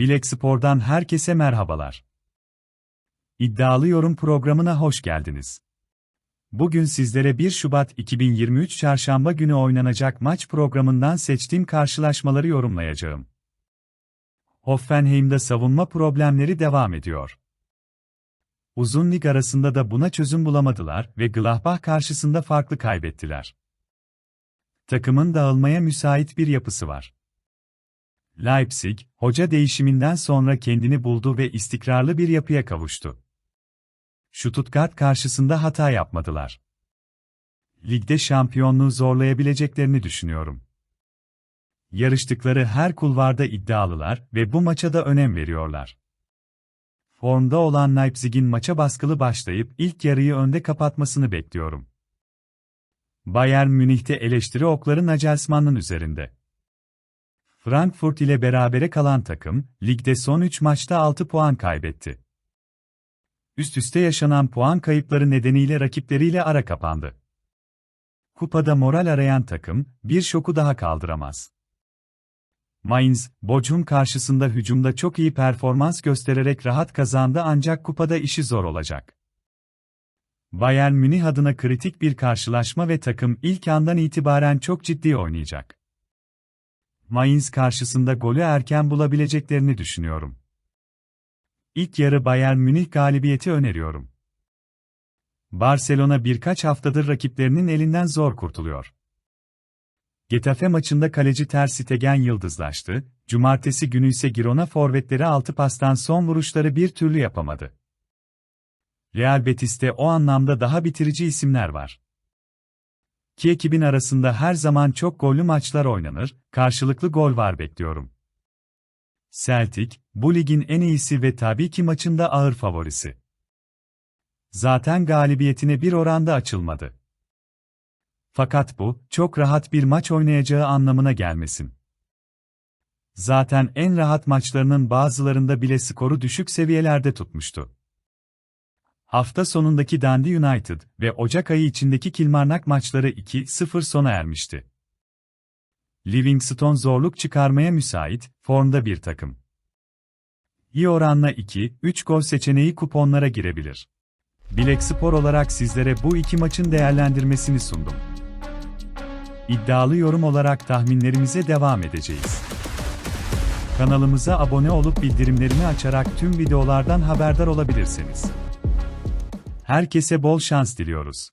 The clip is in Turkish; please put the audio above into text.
Bilek Spor'dan herkese merhabalar. İddialı Yorum programına hoş geldiniz. Bugün sizlere 1 Şubat 2023 Çarşamba günü oynanacak maç programından seçtiğim karşılaşmaları yorumlayacağım. Hoffenheim'de savunma problemleri devam ediyor. Uzun lig arasında da buna çözüm bulamadılar ve Gladbach karşısında farklı kaybettiler. Takımın dağılmaya müsait bir yapısı var. Leipzig, hoca değişiminden sonra kendini buldu ve istikrarlı bir yapıya kavuştu. Stuttgart karşısında hata yapmadılar. Ligde şampiyonluğu zorlayabileceklerini düşünüyorum. Yarıştıkları her kulvarda iddialılar ve bu maça da önem veriyorlar. Formda olan Leipzig'in maça baskılı başlayıp ilk yarıyı önde kapatmasını bekliyorum. Bayern Münih'te eleştiri okları Nagelsmann'ın üzerinde. Frankfurt ile berabere kalan takım, ligde son 3 maçta 6 puan kaybetti. Üst üste yaşanan puan kayıpları nedeniyle rakipleriyle ara kapandı. Kupada moral arayan takım, bir şoku daha kaldıramaz. Mainz, Bochum karşısında hücumda çok iyi performans göstererek rahat kazandı ancak kupada işi zor olacak. Bayern Münih adına kritik bir karşılaşma ve takım ilk andan itibaren çok ciddi oynayacak. Mainz karşısında golü erken bulabileceklerini düşünüyorum. İlk yarı Bayern Münih galibiyeti öneriyorum. Barcelona birkaç haftadır rakiplerinin elinden zor kurtuluyor. Getafe maçında kaleci Ter Stegen yıldızlaştı, cumartesi günü ise Girona forvetleri altı pastan son vuruşları bir türlü yapamadı. Real Betis'te o anlamda daha bitirici isimler var. İki ekibin arasında her zaman çok gollü maçlar oynanır, karşılıklı gol var bekliyorum. Celtic, bu ligin en iyisi ve tabii ki maçında ağır favorisi. Zaten galibiyetine bir oranda açılmadı. Fakat bu, çok rahat bir maç oynayacağı anlamına gelmesin. Zaten en rahat maçlarının bazılarında bile skoru düşük seviyelerde tutmuştu. Hafta sonundaki Dundee United ve Ocak ayı içindeki Kilmarnock maçları 2-0 sona ermişti. Livingston zorluk çıkarmaya müsait, formda bir takım. İyi oranla 2-3 gol seçeneği kuponlara girebilir. Bilek Spor olarak sizlere bu iki maçın değerlendirmesini sundum. İddialı yorum olarak tahminlerimize devam edeceğiz. Kanalımıza abone olup bildirimlerini açarak tüm videolardan haberdar olabilirsiniz. Herkese bol şans diliyoruz.